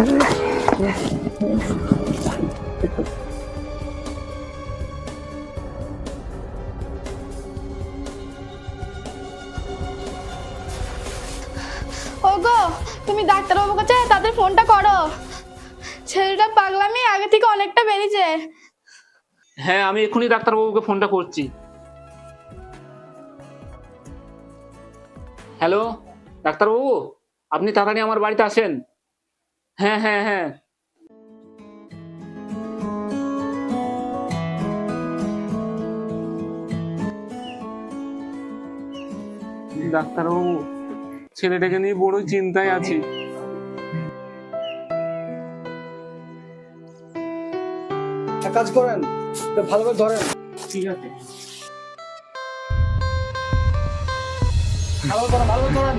ওগো, তুমি ডাক্তারবাবু কাছে তাদের ফোনটা করো। ছেলেটা পাগলামি আগে থেকে অনেকটা বেড়েছে। হ্যাঁ আমি এক্ষুনি ডাক্তারবাবুকে ফোনটা করছি। হ্যালো, ডাক্তারবাবু, আপনি তাড়াতাড়ি আমার বাড়িতে আসেন। হ্যাঁ হ্যাঁ হ্যাঁ। ডাক্তারবাবু ছেলেটাকে নিয়ে বড় চিন্তায় আছি। এক কাজ করেন তো ভালো ধরেন। ঠিক আছে। ভালো করে ধরেন ভালো করে ধরেন।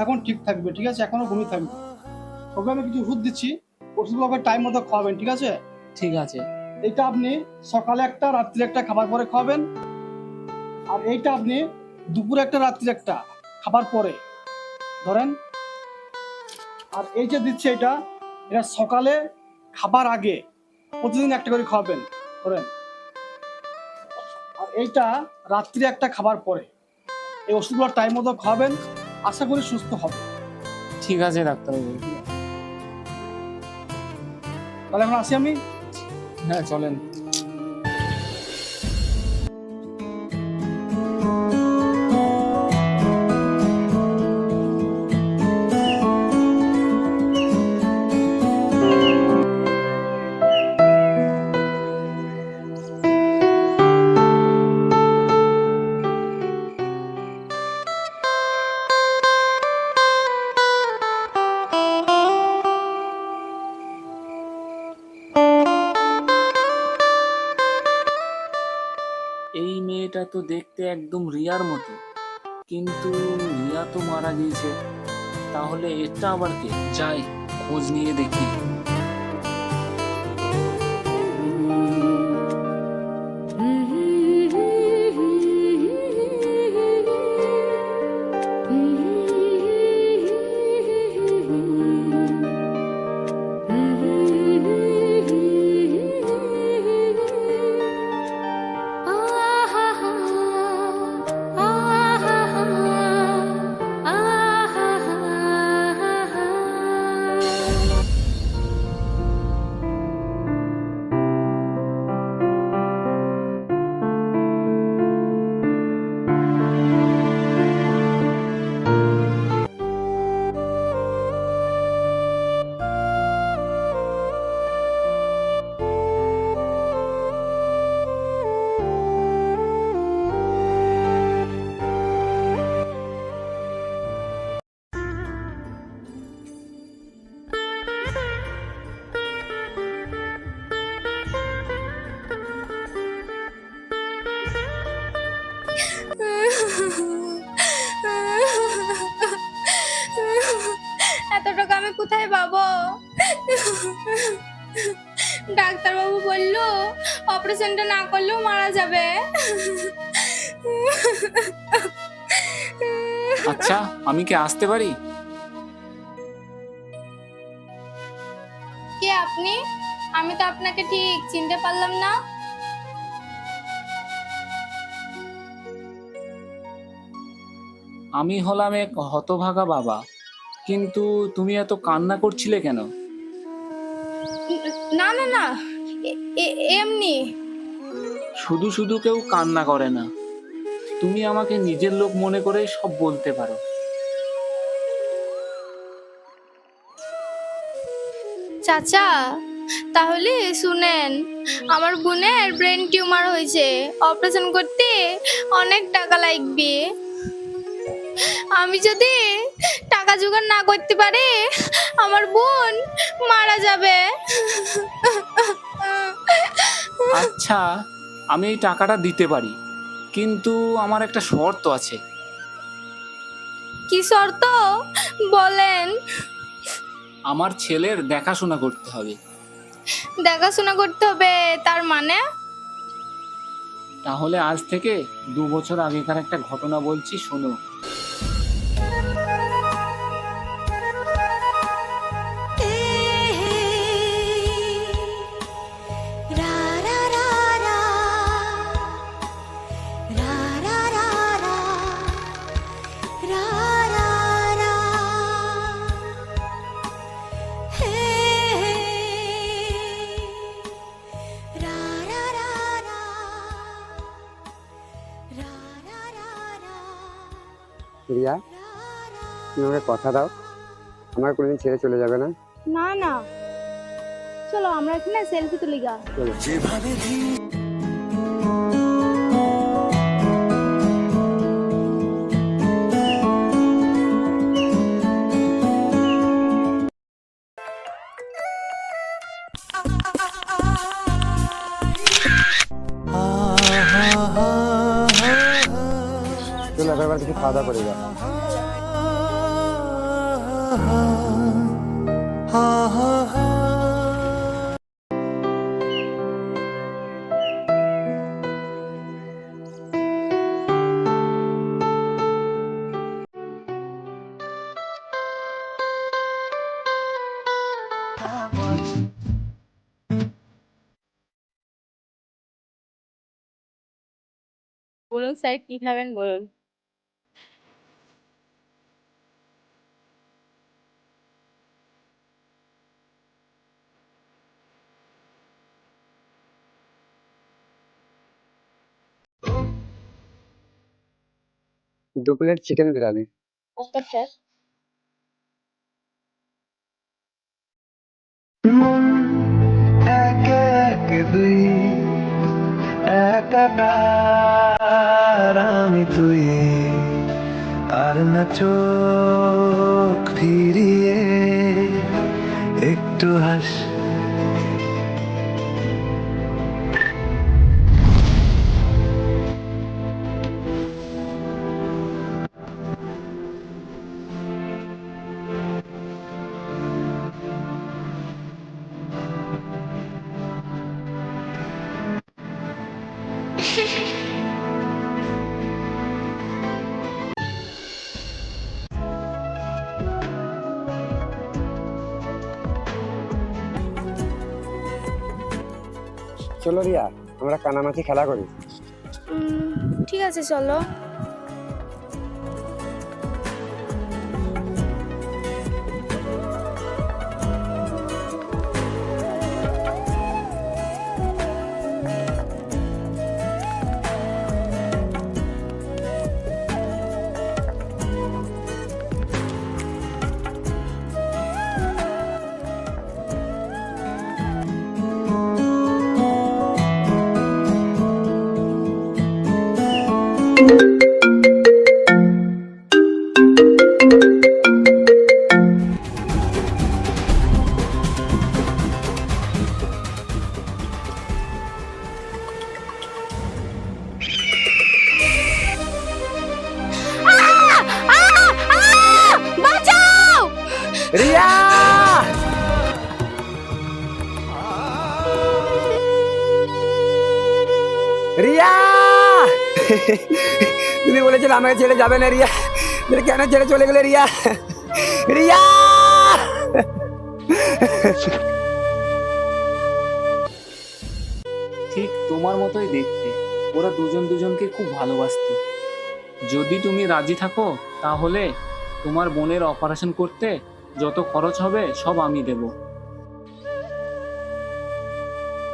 এখন ঠিক থাকবে ঠিক আছে? এখনও ঘুমিয়ে থাকবে। তবে আমি কিছু ওষুধ দিচ্ছি ওষুধগুলোকে টাইম মতো খাওয়াবেন ঠিক আছে? ঠিক আছে। এটা আপনি সকালে একটা রাত্রে একটা খাবার পরে খাওয়াবেন। আর এইটা আপনি দুপুরে একটা রাত্রে একটা খাবার পরে। ধরেন? আর এই যে দিচ্ছে এটা এটা সকালে খাবার আগে প্রতিদিন একটা করে খাওয়াবেন ধরেন। আর এইটা রাত্রে একটা খাবার পরে। এই ওষুধগুলো টাইম মতো খাওয়াবেন। আশা করি সুস্থ হবে। ঠিক আছে ডাক্তারবাবু। তাহলে এখন আসি আমি? হ্যাঁ চলেন। দেখতে একদম রিয়ার মতো। কিন্তু রিয়া তো মারা গিয়েছে। তাহলে এটা আবার কে? যাই, খোঁজ নিয়ে দেখি। ডাক্তারবাবু বলল অপারেশনটা না করলেও মারা যাবে। আচ্ছা আমি কি আসতে পারি? কে আপনি? আমি তো আপনাকে ঠিক চিনতে পারলাম না। আমি হলাম এক হতভাগা বাবা কিন্তু তুমি এত কান্না করছিলে কেন? না না না। এমনি। শুধু শুধু কেউ কান্না করে না। তুমি আমাকে নিজের লোক মনে করে সব বলতে পারো। চাচা তাহলে শুনেন আমার বোনের ব্রেন টিউমার হয়েছে। অপারেশন করতে অনেক টাকা লাগবে। আমি যদি টাকা জোগাড় না করতে পারি আমার বোন মারা যাবে। আচ্ছা আমি এই টাকাটা দিতে পারি কিন্তু আমার একটা শর্ত আছে। কি শর্ত? বলেন। আমার ছেলের দেখাশোনা করতে হবে। দেখাশোনা করতে হবে তার মানে? তাহলে আজ থেকে দু বছর আগেকার একটা ঘটনা বলছি শোনো। রিয়া তুমি আমাকে কথা দাও। আমার কোনোদিন ছেড়ে চলে যাবে না। না না। চলো আমরা এখানে সেলফি তুলি গা। চলো। চলো খাওয়া দাওয়া করে যাও বলুন স্যার কি খাবেন বলুন? দু plate chicken biryani. Okay sir আমি তুই। আর না চোখ ফিরিয়ে একটু হাস। চলো রিয়া আমরা কানামাছি খেলা করি। ঠিক আছে চলো। রিয়া! রিয়া! তুমি বলেছিলে আমাকে ছেড়ে যাবে না, রিয়া। কেন ছেড়ে চলে গেলে, রিয়া? রিয়া! ঠিক তোমার মতোই দেখতে। ওরা দুজন দুজনকে খুব ভালোবাসতো। যদি তুমি রাজি থাকো, তাহলে তোমার বোনের অপারেশন করতে যত খরচ হবে সব আমি দেব।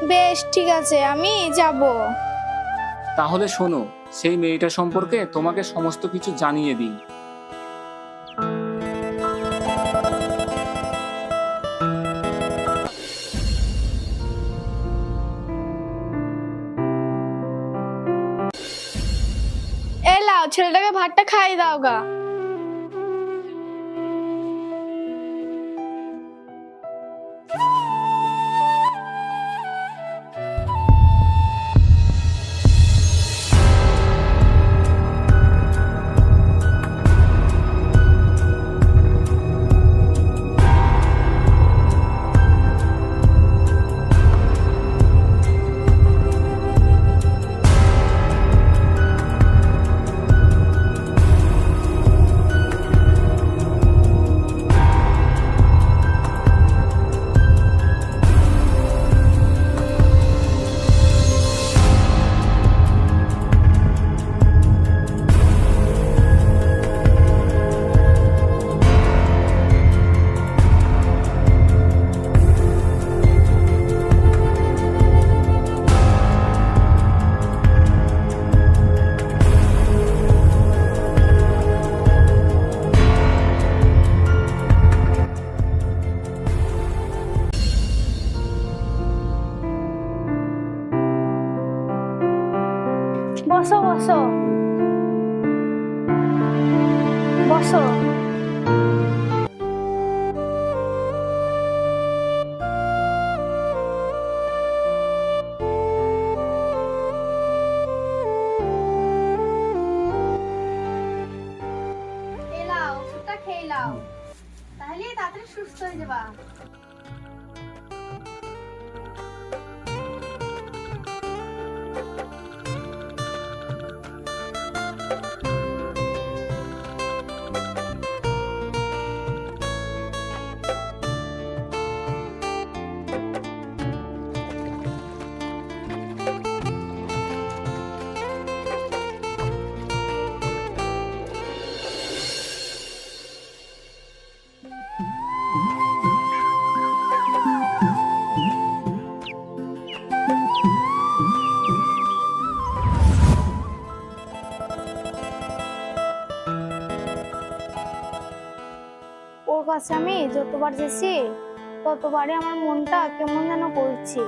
বেশ ঠিক আছে আমি যাব। তাহলে শোনো সেই মেয়েটা সম্পর্কে তোমাকে সমস্ত কিছু জানিয়ে দিই। ছেলেটাকে ভাতটা খাই দাও গা। নাও তাহলে তাড়াতাড়ি সুস্থ হয়ে যাবা। কাছে আমি যতবার যেছি, ততবারই আমার মনটা কেমন যেন করছি।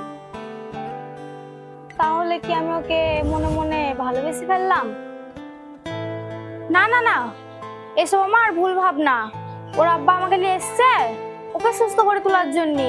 তাহলে কি আমি ওকে মনে মনে ভালোবেসে ফেললাম? না না না। এসব আমার ভুল ভাবনা। ওর আব্বা আমাকে নিয়ে এসছে, ওকে সুস্থ করে তোলার জন্যে।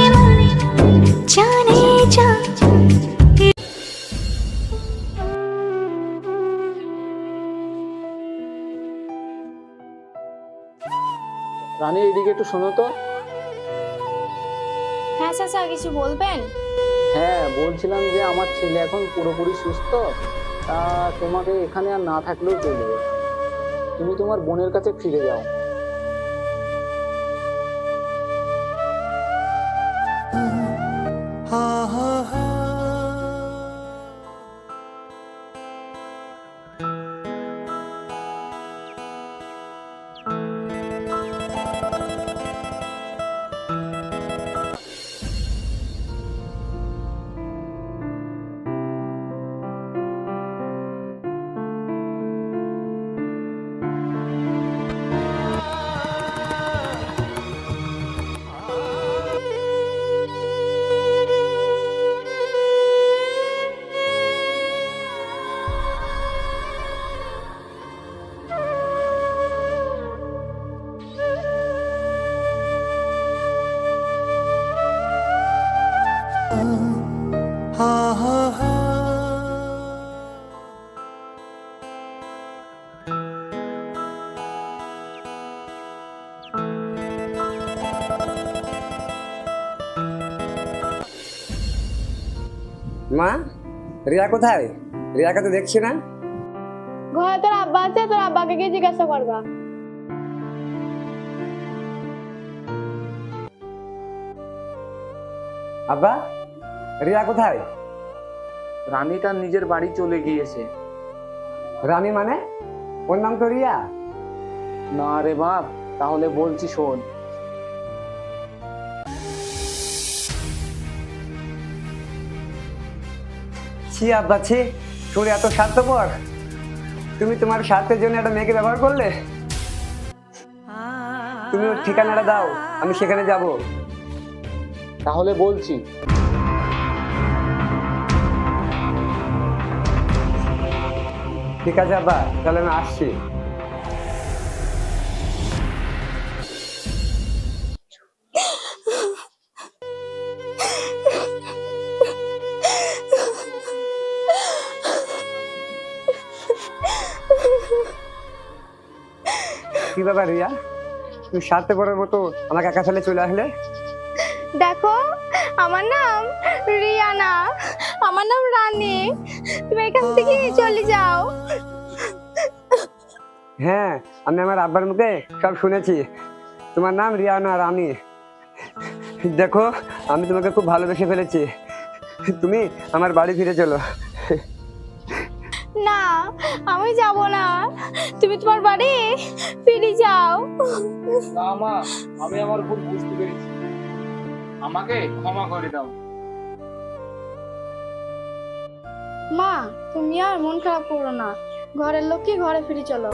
রানী এদিকে একটু শোনো তো। হ্যাঁ চাচা কিছু বলবেন? হ্যাঁ বলছিলাম যে আমার ছেলে এখন পুরোপুরি সুস্থ। তা তোমাকে এখানে আর না থাকলেও চলবে। তুমি তোমার বোনের কাছে ফিরে যাও। মা রিয়া কোথায়? রিয়াকে তো দেখছি না। ঘরে তোর আব্বা আছে তোর আব্বাকে গিয়ে জিজ্ঞাসা করবা। আব্বা রিয়া কোথায়? রানী তার নিজের বাড়ি চলে গিয়েছে। রানী মানে? ওর নাম তো রিয়া। না রে বাপ তাহলে বলছি শোন। ছি আব্বা ছি তুমি এত স্বার্থপর তুমি তোমার স্বার্থের জন্য একটা মেয়েকে ব্যবহার করলে? তুমি ওর ঠিকানাটা দাও আমি সেখানে যাব। তাহলে বলছি। ঠিক আছে আব্বা তাহলে আমি আসছি। কি ব্যাপার রিয়া? তুমি স্বার্থপরের মতো আমাকে একা ফেলে চলে আসলে? দেখো আমার নাম রিয়ানা আমার নাম রানী। তুমি এখান থেকে চলে যাও। হ্যাঁ আমি আমার আব্বার মুখে সব শুনেছি। তোমার নাম রিয়ানা রানী। দেখো আমি তোমাকে খুব ভালোবেসে ফেলেছি। তুমি আমার বাড়ি ফিরে চলো। না আমি যাব না। তুমি তোমার বাড়ি ফিরে যাও। না মা আমি আমার ভুল বুঝতে পেরেছি। আমাকে ক্ষমা করে দাও। মা তুমি আর মন খারাপ করো না। ঘরের লোককে ঘরে ফিরে চলো?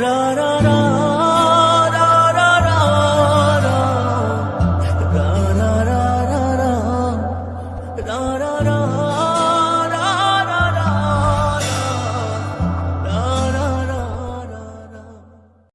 রা রা।